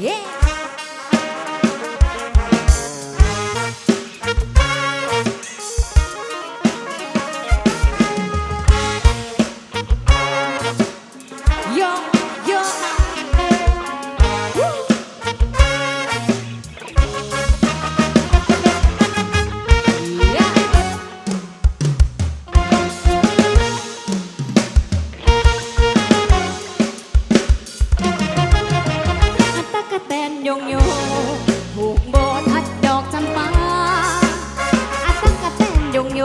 เยงโยผูกโบทัดดอกจำปาอะตะกกะแตนยงโย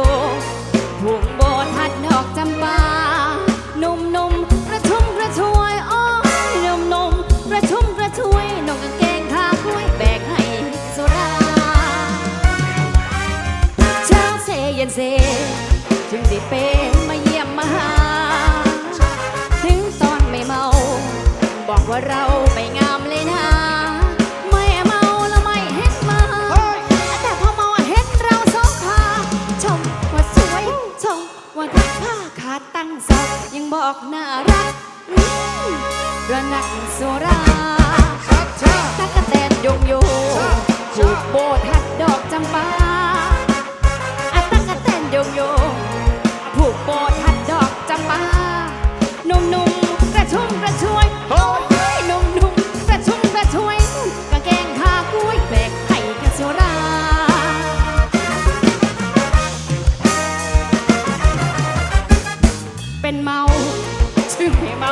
ผูกโบทัดดอกจำปาหนุ่มนมกระชุ่มกระชวยอ้อยหนุ่มนมกระชุ่มกระชวยนกกางเกงขากล้วยแบกให้สุราเช้าเซเย็นเซจึงได้เป็มาเยี่ยมมาหา ถึงตอนไม่เมา บอกว่าเราไม่งามเลยนะังสอกยังบอกน่ารักระนักสุรา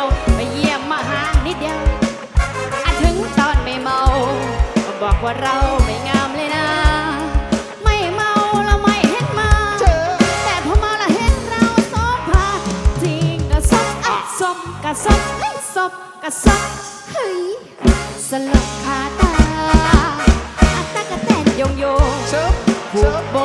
าไปเยี่ยมมาหานิดเดียวอาถึงตอนไม่เมาบอกว่าเราไม่งามเลยนะ ไม่เมาแล้วไม่เห็นมา แต่พอเมาแล้วเห็นเราสบพาจริงกระซบอัดซบกระซบเฮ้ยซบกระซบเฮ้ยสลับขาตาอัตตะกะแตนโยงโยงโบ